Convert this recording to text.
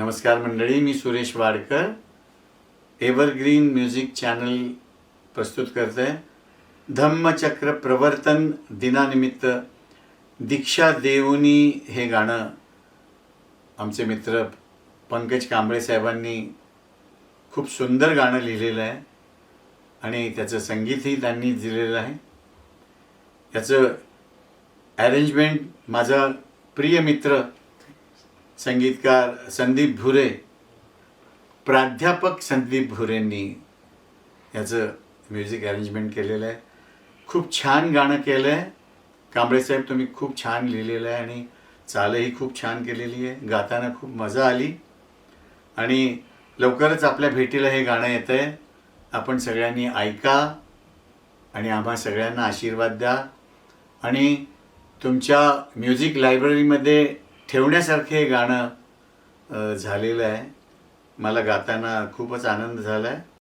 नमस्कार मंडळी मी Suresh Wadkar. Evergreen music channel प्रस्तुत करत. आहे धम्मचक्र प्रवर्तन दिनानिमित्त दीक्षा देवनी हे गाणं आमचे मित्र पंकज कांबळे साहेबांनी खूप सुंदर गाणं लिहिलेलं आहे आणि त्याचं संगीतही त्यांनी दिलेलं आहे. याचं अरेंजमेंट माझा प्रिय मित्र संगीतकार संदीप भुरे प्राध्यापक संदीप भुरेंनी याचं म्युझिक अरेंजमेंट केलेलं आहे. खूप छान गाणं केलं आहे कांबळेसाहेब तुम्ही खूप छान लिहिलेलं आहे आणि चालही खूप छान केलेली आहे. गाताना खूप मजा आली. आणि लवकरच आपल्या भेटीला हे गाणं येतं आहे आपण सगळ्यांनी ऐका आणि आम्हा सगळ्यांना आशीर्वाद द्या. आणि तुमच्या म्युझिक लायब्ररीमध्ये ठेवण्यासारखे हे गाणं झालेलं आहे. मला गाताना खूपच आनंद झाला आहे